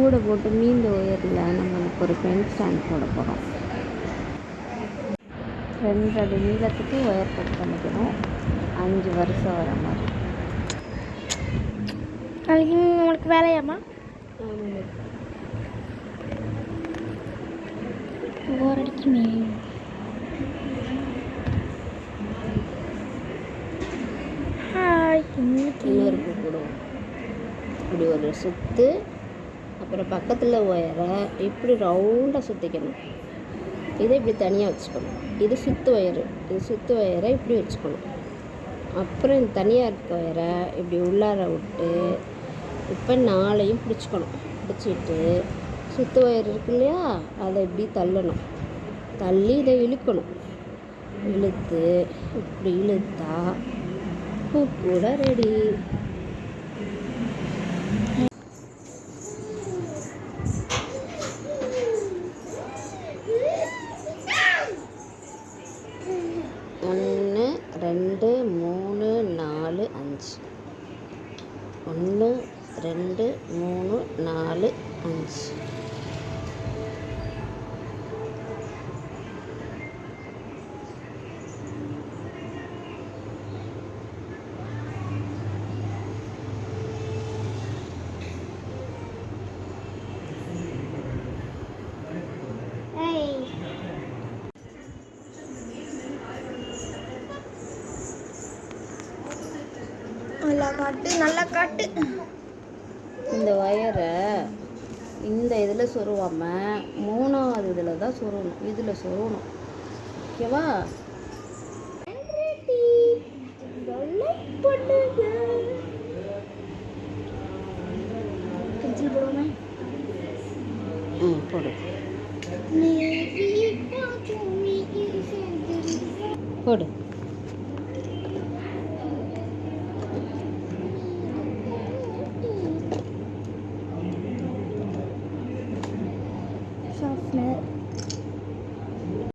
கூட போட்டு மீந்த உயரில் நம்மளுக்கு ஒரு பென் ஸ்டாண்ட் போட போகிறோம் ரெண்டு அடி நீளத்துக்கு ஒயர் கட் பண்ணிக்கணும். அஞ்சு வருஷம் வர மாதிரி. நாளைக்கு உங்களுக்கு வேலையாம்மா? போர் அடிக்குமே. இன்னொரு பூ போடுவோம். இப்படி ஒரு சுத்து. அப்புறம் பக்கத்தில் ஒயரை இப்படி ரவுண்டாக சுற்றிக்கணும் இதை இப்படி தனியாக வச்சுக்கணும். இது சுற்று ஒயரு. இது சுற்று ஒயரை இப்படி வச்சுக்கணும். அப்புறம் இந்த தனியாக இருக்க ஒயரை இப்படி உள்ளார விட்டு இப்போ நாளையும் பிடிச்சிக்கணும். பிடிச்சிட்டு சுத்து ஒயர் இருக்கு இல்லையா? அதை இப்படி தள்ளணும். தள்ளி இதை இழுக்கணும். இழுத்து இப்படி இழுத்தா பூ கூட ரெடி ஒன்று ரெண்டு மூணு நாலு அஞ்சு. ஒன்று ரெண்டு மூணு நாலு அஞ்சு. நல்லா காட்டு நல்லா காட்டு. இந்த ஒயரை இந்த இதில் சொருவாம மூணாவது இதில் தான் சொருகணும் இதில் சொருகணும் ஓகேவா? பென்சில் போடுவோமே? ம் போடு. போடு.